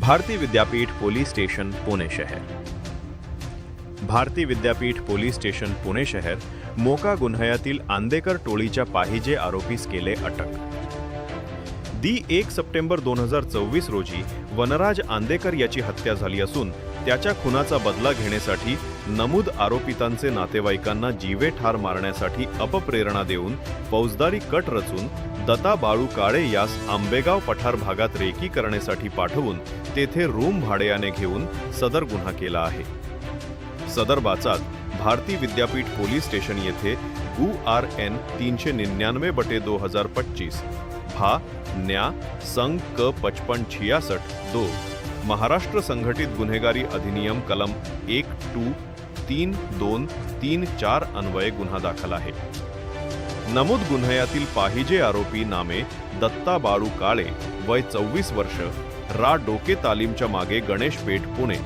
Bharti Vidyapeeth police station Pune शहर. Bharti Vidyapeeth police station Pune शहर मोका गुन्ह्यातील आंदेकर टोळीच्या पाहिजे आरोपीस केले अटक. दी एक सप्टेंबर दोन हजार चोवीस रोजी वनराज आंदेकर याची हत्या झाली असून त्याच्या खुनाचा बदला घेण्यासाठी नमूद आरोपितांचे नातेवाईकांना जीवे ठार मारण्यासाठी अपप्रेरणा देऊन फौजदारी कट रचून दत्ता बाळू काळे यास आंबेगाव पठार भागात रेकी करण्यासाठी पाठवून तेथे रूम भाड्याने घेऊन सदर गुन्हा केला आहे. सदर बाचात भारती विद्यापीठ पोलीस स्टेशन येथे गु आर एन तीनशे निन्यानवे बटे दो हजार पच्चीस भा न्या संघ क पचपन छियासठ दो महाराष्ट्र संघटित गुन्हेगारी अधिनियम कलम एक टू तीन दोन तीन चार अन्वये गुन्हा दाखल आहे. नमूद गुन्ह्यातील पाहिजे आरोपी नामे दत्ता बाळू काळे वय चोवीस वर्ष रा डोके तालीमच्या मागे गणेश पेठ पुणे.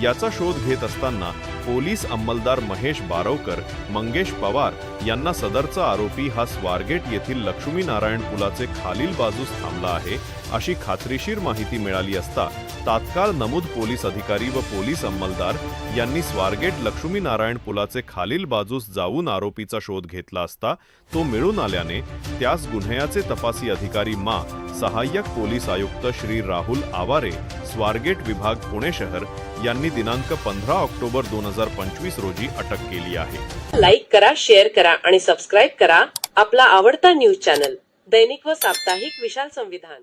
याचा शोध घेत असताना पोलीस अंमलदार महेश बारवकर मंगेश पवार यांना सदरचा आरोपी हा स्वारगेट येथील लक्ष्मीनारायण पुलाचे खालील बाजूस थांबला आहे अशी खात्रीशीर माहिती मिळाली असता तात्काळ नमूद पोलीस अधिकारी व पोलीस अंमलदार यांनी स्वारगेट लक्ष्मीनारायण पुलाचे खालील बाजूस जाऊन आरोपीचा शोध घेतला असता तो मिळून आल्याने त्यास गुन्ह्याचे तपासी अधिकारी मा सहाय्यक पोलीस आयुक्त श्री राहुल आवारे स्वारगेट विभाग पुणे शहर यांनी दिनांक पंधरा ऑक्टोबर दोन हजार पंचवीस रोजी अटक केली आहे. लाईक करा शेअर करा आणि सबस्क्राईब करा आपला आवडता न्यूज चॅनल. दैनिक व साप्ताहिक विशाल संविधान.